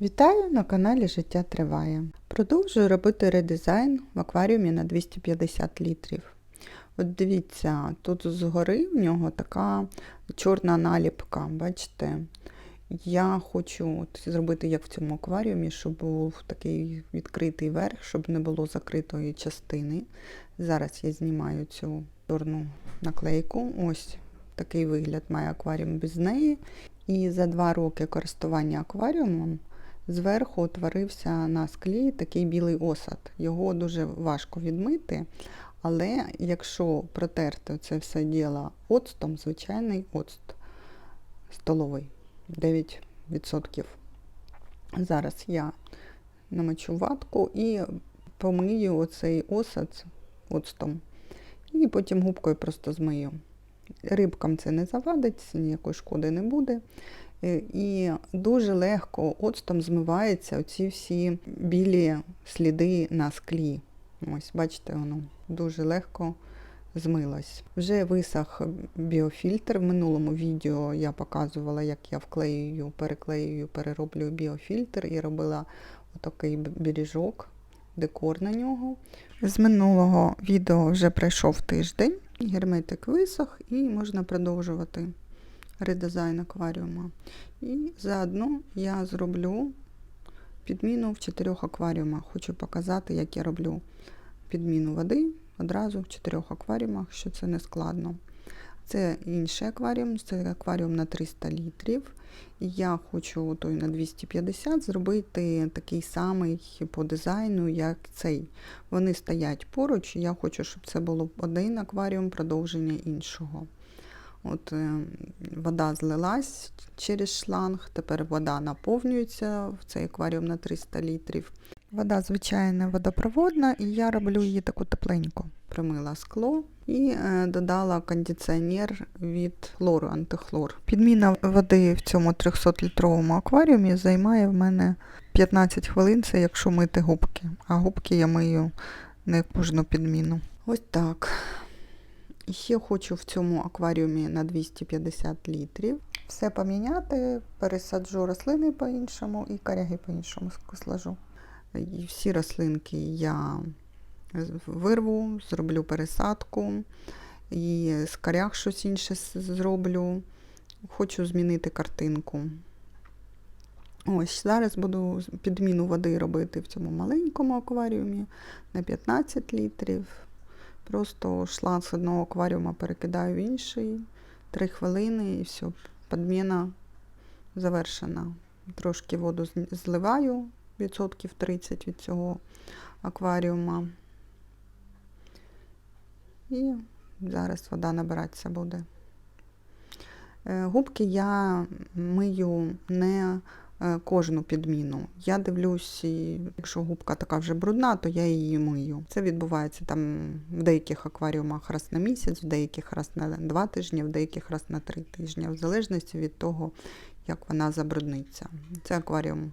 Вітаю на каналі Життя Триває. Продовжую робити редизайн в акваріумі на 250 літрів. От дивіться, тут згори в нього така чорна наліпка, бачите? Я хочу от зробити як в цьому акваріумі, щоб був такий відкритий верх, щоб не було закритої частини. Зараз я знімаю цю чорну наклейку. Ось такий вигляд має акваріум без неї. І за два роки користування акваріумом зверху утворився на склі такий білий осад. Його дуже важко відмити, але якщо протерти це все діло оцтом, звичайний оцт столовий 9%. Зараз я намочу ватку і помию оцей осад оцтом. І потім губкою просто змию. Рибкам це не завадить, ніякої шкоди не буде. Е, І дуже легко оцтом змиваються оці всі білі сліди на склі. Ось, бачите, воно дуже легко змилось. Вже висох біофільтр. В минулому відео я показувала, як я вклеюю, переклеюю, перероблюю біофільтр і робила отакий бережок, декор на нього. З минулого відео вже пройшов тиждень, герметик висох і можна продовжувати редизайн акваріума. І заодно я зроблю підміну в чотирьох акваріумах. Хочу показати, як я роблю підміну води одразу в чотирьох акваріумах, що це не складно. Це інший акваріум, це акваріум на 300 літрів. Я хочу той на 250 зробити такий самий по дизайну, як цей. Вони стоять поруч, і я хочу, щоб це було один акваріум, продовження іншого. От е, Вода злилась через шланг, тепер вода наповнюється в цей акваріум на 300 літрів. Вода звичайна водопроводна, і я роблю її таку тепленьку. Примила скло і е, додала кондиціонер від хлору, антихлор. Підміна води в цьому 300-літровому акваріумі займає в мене 15 хвилин, це якщо мити губки. А губки я мию не кожну підміну. Ось так. Ще хочу в цьому акваріумі на 250 літрів. Все поміняти, пересаджу рослини по-іншому і коряги по-іншому сложу. І всі рослинки я вирву, зроблю пересадку, і з коряг щось інше зроблю. Хочу змінити картинку. Ось зараз буду підміну води робити в цьому маленькому акваріумі на 15 літрів. Просто шланг з одного акваріума перекидаю в інший. Три хвилини і все, підміна завершена. Трошки воду зливаю, відсотків 30 від цього акваріума. І зараз вода набиратися буде. Губки я мию не кожну підміну. Я дивлюсь, якщо губка така вже брудна, то я її мию. Це відбувається там в деяких акваріумах раз на місяць, в деяких раз на два тижні, в деяких раз на три тижні, в залежності від того, як вона забрудниться. Це акваріум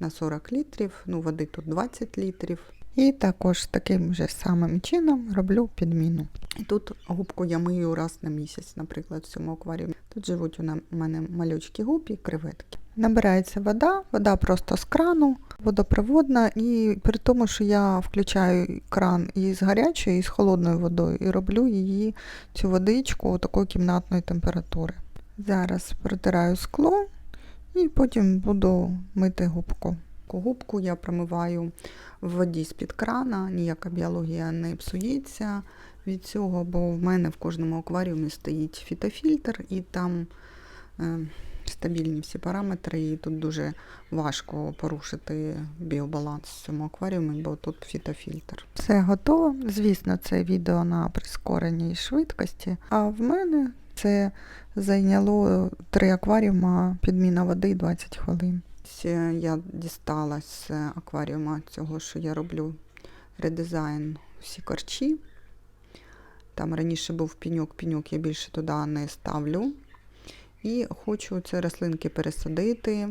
на 40 літрів, ну води тут 20 літрів. І також таким же самим чином роблю підміну. І тут губку я мию раз на місяць, наприклад, в цьому акваріумі. Тут живуть у мене малючки губ і креветки. Набирається вода, вода просто з крану, водопроводна, і при тому, що я включаю кран і з гарячою, і з холодною водою, і роблю її цю водичку такої кімнатної температури. Зараз протираю скло і потім буду мити губку. Губку я промиваю в воді з-під крана, ніяка біологія не псується від цього, бо в мене в кожному акваріумі стоїть фітофільтр і там е, стабільні всі параметри, і тут дуже важко порушити біобаланс в цьому акваріумі, бо тут фітофільтр. Все готово. Звісно, це відео на прискореній швидкості, а в мене це зайняло три акваріума підміна води 20 хвилин. Я дістала з акваріума цього, що я роблю редизайн всі корчі. Там раніше був піньок-піньок, я більше туди не ставлю. І хочу ці рослинки пересадити.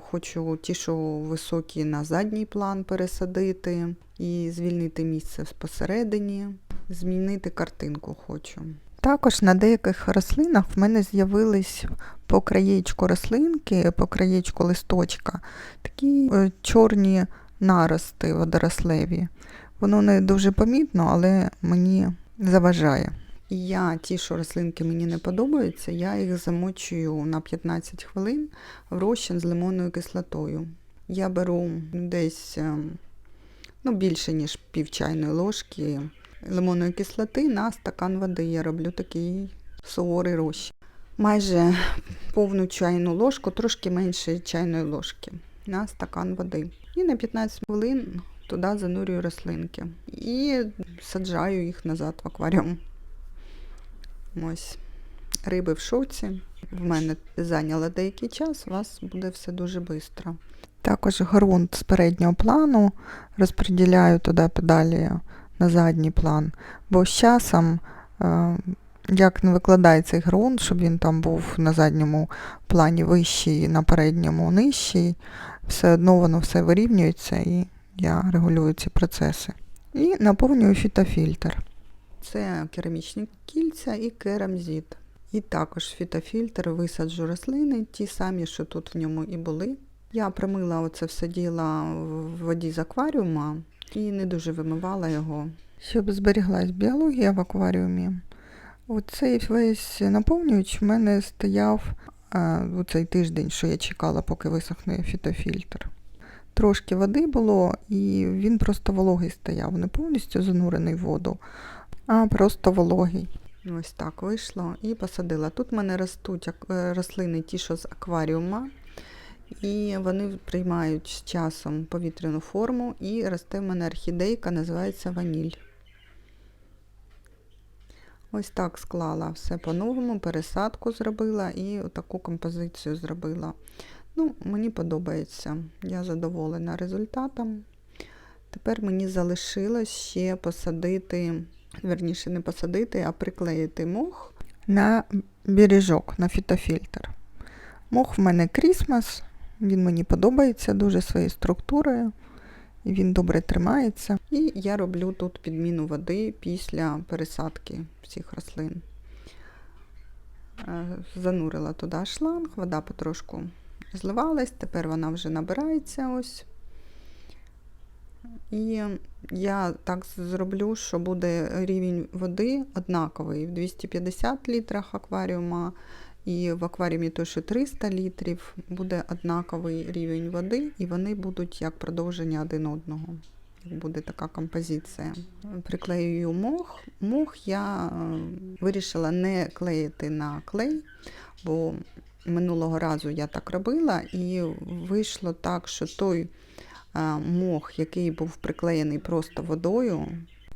Хочу ті, що високі на задній план пересадити і звільнити місце посередині, змінити картинку хочу. Також на деяких рослинах в мене з'явились по краєчку рослинки, по краєчку листочка, такі е, чорні нарости водорослеві. Воно не дуже помітно, але мені заважає. І я ті, що рослинки мені не подобаються, я їх замочую на 15 хвилин в розчин з лимонною кислотою. Я беру десь е, ну, більше, ніж пів чайної ложки лимонної кислоти на стакан води. Я роблю такий суворий розчин. Майже повну чайну ложку, трошки менше чайної ложки на стакан води. І на 15 хвилин туди занурюю рослинки. І саджаю їх назад в акваріум. Ось. Риби в шоці. В мене зайняло деякий час, у вас буде все дуже швидко. Також ґрунт з переднього плану розподіляю туди педалі на задній план, бо з часом, е, як не викладає цей ґрунт, щоб він там був на задньому плані вищий, на передньому нижчий, все одно воно все вирівнюється і я регулюю ці процеси. І наповнюю фітофільтр. Це керамічні кільця і керамзит. І також фітофільтр висаджу рослини, ті самі, що тут в ньому і були. Я промила оце все діло в воді з акваріума і не дуже вимивала його. Щоб зберіглась біологія в акваріумі, оцей весь наповнювач в мене стояв у цей тиждень, що я чекала, поки висохне фітофільтр. Трошки води було, і він просто вологий стояв, не повністю занурений в воду, а просто вологий. Ось так вийшло і посадила. Тут в мене ростуть е, рослини ті, що з акваріума, і вони приймають з часом повітряну форму, і росте в мене орхідейка, називається ваніль. Ось так склала все по-новому, пересадку зробила і таку композицію зробила. Ну, мені подобається. Я задоволена результатом. Тепер мені залишилось ще посадити, верніше не посадити, а приклеїти мох на бережок, на фітофільтр. Мох в мене Крісмас, він мені подобається дуже своєю структурою, він добре тримається. І я роблю тут підміну води після пересадки всіх рослин. Е, Занурила туди шланг, вода потрошку зливалась, тепер вона вже набирається ось. І я так зроблю, що буде рівень води однаковий в 250 літрах акваріума, і в акваріумі той, що 300 літрів, буде однаковий рівень води, і вони будуть як продовження один одного. Буде така композиція. Приклеюю мох. Мох я е, вирішила не клеїти на клей, бо минулого разу я так робила, і вийшло так, що той е, мох, який був приклеєний просто водою,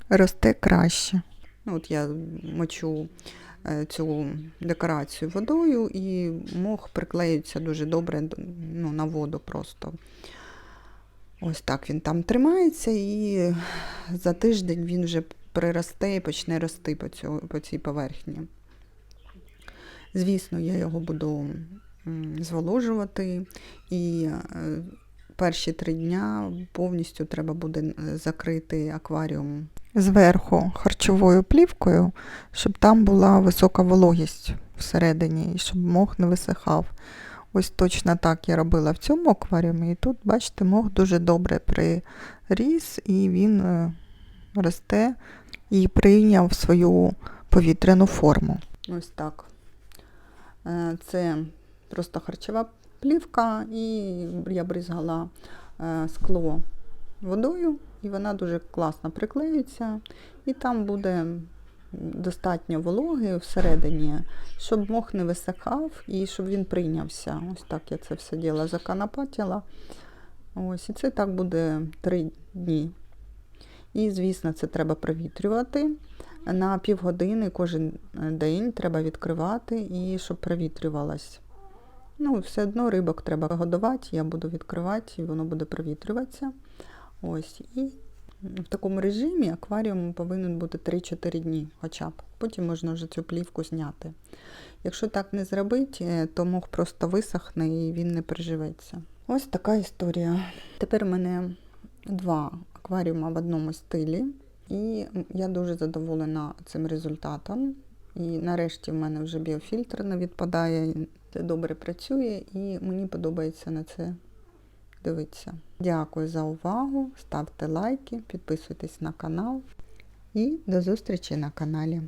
росте краще. Ну, от я мочу е, цю декорацію водою, і мох приклеюється дуже добре ну, на воду просто. Ось так він там тримається, і за тиждень він вже приросте і почне рости по, цьому, по цій поверхні. Звісно, я його буду зволожувати, і е, перші три дня повністю треба буде е, закрити акваріум зверху харчовою плівкою, щоб там була висока вологість всередині, і щоб мох не висихав. Ось точно так я робила в цьому акваріумі, і тут, бачите, мох дуже добре приріс, і він е, росте і прийняв свою повітряну форму. Ось так. Е, Це просто харчова плівка, і я бризгала е, скло водою, і вона дуже класно приклеюється, і там буде достатньо вологи всередині, щоб мох не висихав і щоб він прийнявся. Ось так я це все діло законопатила. Ось, і це так буде три дні. І, звісно, це треба провітрювати. На півгодини кожен день треба відкривати і щоб провітрювалось. Ну, все одно рибок треба годувати, я буду відкривати, і воно буде провітрюватися. Ось. І в такому режимі акваріум повинен бути 3-4 дні хоча б. Потім можна вже цю плівку зняти. Якщо так не зробити, то мох просто висохне і він не приживеться. Ось така історія. Тепер у мене два акваріума в одному стилі, і я дуже задоволена цим результатом. І нарешті в мене вже біофільтр не відпадає, це добре працює і мені подобається на це дивитися. Дякую за увагу, ставте лайки, підписуйтесь на канал і до зустрічі на каналі.